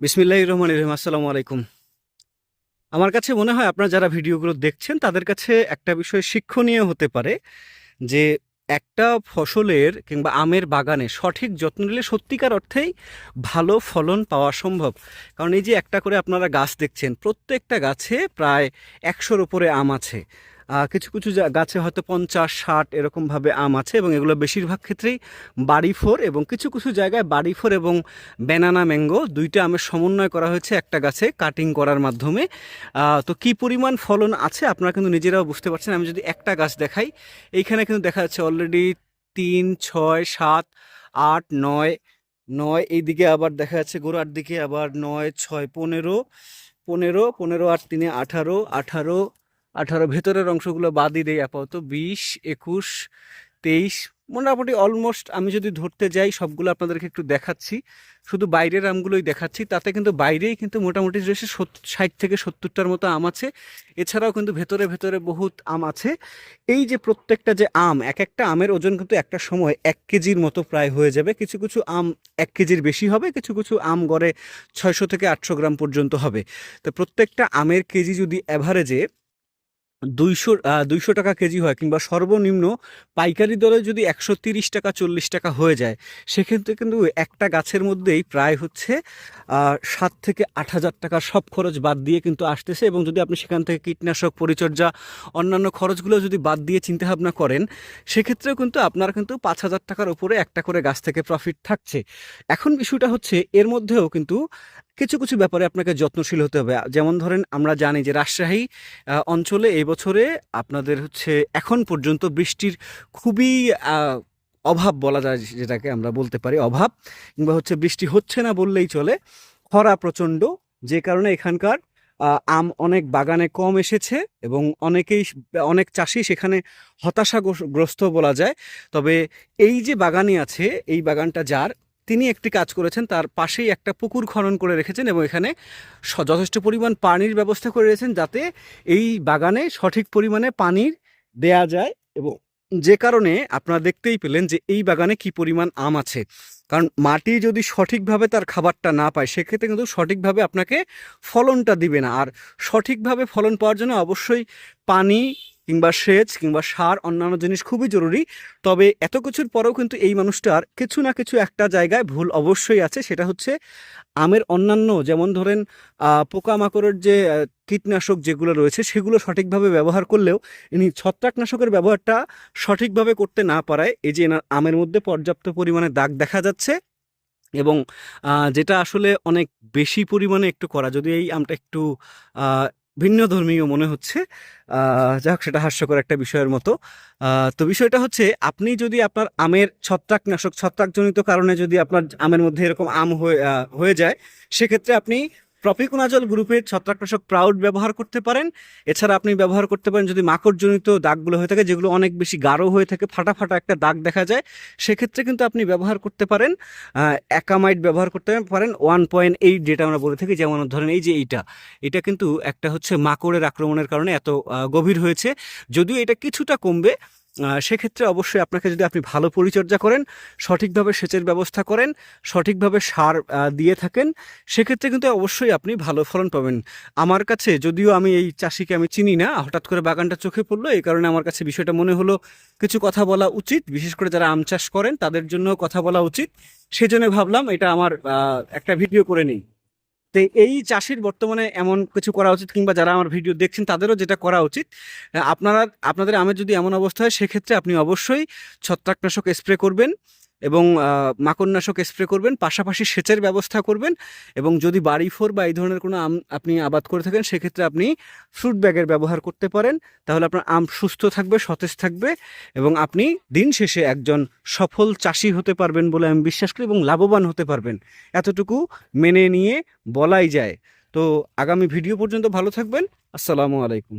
বিসমিল্লাহ রহমান রহিম, আসসালামু আলাইকুম। আমার কাছে মনে হয় আপনারা যারা ভিডিওগুলো দেখছেন, তাদের কাছে একটা বিষয় শিক্ষণীয় হতে পারে যে একটা ফসলের কিংবা আমের বাগানে সঠিক যত্ন নিলে সত্যিকার অর্থেই ভালো ফলন পাওয়া সম্ভব। কারণ এই যে একটা করে আপনারা গাছ দেখছেন, প্রত্যেকটা গাছে প্রায় একশোর উপরে আম আছে। কিছু কিছু গাছে হয়তো পঞ্চাশ, ষাট এরকমভাবে আম আছে এবং এগুলো বেশিরভাগ ক্ষেত্রেই বাড়ি ফোর এবং কিছু কিছু জায়গায় বাড়ি ফোর এবং ব্যানানা ম্যাঙ্গো দুইটা আমের সমন্বয় করা হয়েছে একটা গাছে কাটিং করার মাধ্যমে। তো কি পরিমাণ ফলন আছে আপনারা কিন্তু নিজেরাও বুঝতে পারছেন। আমি যদি একটা গাছ দেখাই, এইখানে কিন্তু দেখা যাচ্ছে অলরেডি তিন, ছয়, সাত, আট, নয় নয়, এইদিকে আবার দেখা যাচ্ছে গোড়ার দিকে আবার নয়, ছয়, পনেরো পনেরো পনেরো আর তিনে আঠারো আঠারো আঠারো ভেতরের অংশগুলো বাদই দেয় আপাতত। বিশ, একুশ, তেইশ, মোটামুটি অলমোস্ট আমি যদি ধরতে যাই, সবগুলো আপনাদেরকে একটু দেখাচ্ছি। শুধু বাইরের আমগুলোই দেখাচ্ছি, তাতে কিন্তু বাইরেই কিন্তু মোটামুটি রয়েছে ষাট থেকে সত্তরটার মতো আম আছে। এছাড়াও কিন্তু ভেতরে ভেতরে বহুত আম আছে। এই যে প্রত্যেকটা যে আম, এক একটা আমের ওজন কিন্তু একটা সময় এক কেজির মতো প্রায় হয়ে যাবে। কিছু কিছু আম এক কেজির বেশি হবে, কিছু কিছু আম গড়ে ছয়শো থেকে আটশো গ্রাম পর্যন্ত হবে। তো প্রত্যেকটা আমের কেজি যদি অ্যাভারেজে দুইশো দুইশো টাকা কেজি হয় কিংবা সর্বনিম্ন পাইকারি দরে যদি একশো তিরিশ টাকা, চল্লিশ টাকা হয়ে যায়, সেক্ষেত্রে কিন্তু একটা গাছের মধ্যেই প্রায় হচ্ছে সাত থেকে আট হাজার টাকা সব খরচ বাদ দিয়ে কিন্তু আসতেছে এবং যদি আপনি সেখান থেকে কীটনাশক, পরিচর্যা, অন্যান্য খরচগুলো যদি বাদ দিয়ে চিন্তাভাবনা করেন, সেক্ষেত্রেও কিন্তু আপনার কিন্তু পাঁচ হাজার টাকার উপরে একটা করে গাছ থেকে প্রফিট থাকছে। এখন বিষয়টা হচ্ছে, এর মধ্যেও কিন্তু কিছু কিছু ব্যাপারে আপনাকে যত্নশীল হতে হবে। যেমন ধরেন, আমরা জানি যে রাজশাহী অঞ্চলে এই বছরে আপনাদের হচ্ছে এখন পর্যন্ত বৃষ্টির খুবই অভাব বলা যায় যেটাকে আমরা বলতে পারি, অভাব, কিংবা হচ্ছে বৃষ্টি হচ্ছে না বললেই চলে, খরা প্রচণ্ড, যে কারণে এখানকার আম অনেক বাগানে কম এসেছে এবং অনেকেই, অনেক চাষি সেখানে হতাশাগ্রস্ত বলা যায়। তবে এই যে বাগানই আছে, এই বাগানটা যার তিনি একটি কাজ করেছেন, তার পাশেই একটা পুকুর খনন করে রেখেছেন এবং এখানে যথেষ্ট পরিমাণ পানির ব্যবস্থা করে রেখেছেন যাতে এই বাগানে সঠিক পরিমাণে পানির দেয়া যায় এবং যে কারণে আপনারা দেখতেই পেলেন যে এই বাগানে কি পরিমাণ আম আছে। কারণ মাটি যদি সঠিকভাবে তার খাবারটা না পায়, সেক্ষেত্রে কিন্তু সঠিকভাবে আপনাকে ফলনটা দিবে না। আর সঠিকভাবে ফলন পাওয়ার জন্য অবশ্যই পানি কিংবা সেচ কিংবা সার, অন্যান্য জিনিস খুবই জরুরি। তবে এত কিছুর পরেও কিন্তু এই মানুষটার কিছু না কিছু একটা জায়গায় ভুল অবশ্যই আছে। সেটা হচ্ছে আমের অন্যান্য যেমন ধরেন পোকামাকড়ের যে কীটনাশক যেগুলো রয়েছে, সেগুলো সঠিকভাবে ব্যবহার করলেও ইনি ছত্রাকনাশকের ব্যবহারটা সঠিকভাবে করতে না পারায় এই যে এনার আমের মধ্যে পর্যাপ্ত পরিমাণে দাগ দেখা যাচ্ছে এবং যেটা আসলে অনেক বেশি পরিমাণে একটু করা। যদি এই আমটা একটু ভিন্ন ধর্মীয় মনে হচ্ছে। যাই হোক সেটা হাস্যকর একটা বিষয়ের মতো। তো বিষয়টা হচ্ছে, আপনি যদি আপনার আমের ছত্রাকনাশক, ছত্রাকজনিত কারণে যদি আপনার আমের মধ্যে এরকম আম হয়ে হয়ে যায়, সেক্ষেত্রে আপনি প্রপিকোনাজল গ্রুপের ছত্রাকনাশক প্রাউড ব্যবহার করতে পারেন। এছাড়া আপনি ব্যবহার করতে পারেন যদি মাকড়জনিত দাগগুলো হয়ে থাকে, যেগুলো অনেক বেশি গাঢ় হয়ে থাকে ফাটা ফাটা একটা দাগ দেখা যায়, সেক্ষেত্রে কিন্তু আপনি ব্যবহার করতে পারেন। অ্যাকামাইট ব্যবহার করতে পারেন, ওয়ান পয়েন্ট এইট যেটা আমরা বলে থাকি, যেমন ধরেন এই যে এইটা, এটা কিন্তু একটা হচ্ছে মাকড়ের আক্রমণের কারণে এত গভীর হয়েছে। যদিও এটা কিছুটা কমবে সেক্ষেত্রে অবশ্যই আপনাকে যদি আপনি ভালো পরিচর্যা করেন, সঠিকভাবে সেচের ব্যবস্থা করেন, সঠিকভাবে সার দিয়ে থাকেন, সেক্ষেত্রে কিন্তু অবশ্যই আপনি ভালো ফলন পাবেন। আমার কাছে যদিও আমি এই চাষিকে আমি চিনি না, হঠাৎ করে বাগানটা চোখে পড়ল, এই কারণে আমার কাছে বিষয়টা মনে হলো কিছু কথা বলা উচিত। বিশেষ করে যারা আম চাষ করেন, তাদের জন্য কথা বলা উচিত। সেজন্য ভাবলাম এটা আমার একটা ভিডিও করে নিই। তো এই চাষির বর্তমানে এমন কিছু করা উচিত কিংবা যারা আমার ভিডিও দেখছেন, তাদেরও যেটা করা উচিত। আপনারা, আপনাদের আমের যদি এমন অবস্থা হয়, সেক্ষেত্রে আপনি অবশ্যই ছত্রাকনাশক স্প্রে করবেন। এবং মাকড়নাশক স্প্রে করবেন, পাশাপাশি সেচের ব্যবস্থা করবেন এবং যদি বাড়ি ফোর বা এই ধরনের কোনো আম, আপনি আবাদ করে থাকেন, সেক্ষেত্রে আপনি ফ্রুট ব্যাগের ব্যবহার করতে পারেন। তাহলে আপনার আম সুস্থ থাকবে, সতেজ থাকবে এবং আপনি দিন শেষে একজন সফল চাষি হতে পারবেন বলে আমি বিশ্বাস করি এবং লাভবান হতে পারবেন। এতটুকু মেনে নিয়ে বলাই যায়। তো আগামী ভিডিও পর্যন্ত ভালো থাকবেন। আসসালামু আলাইকুম।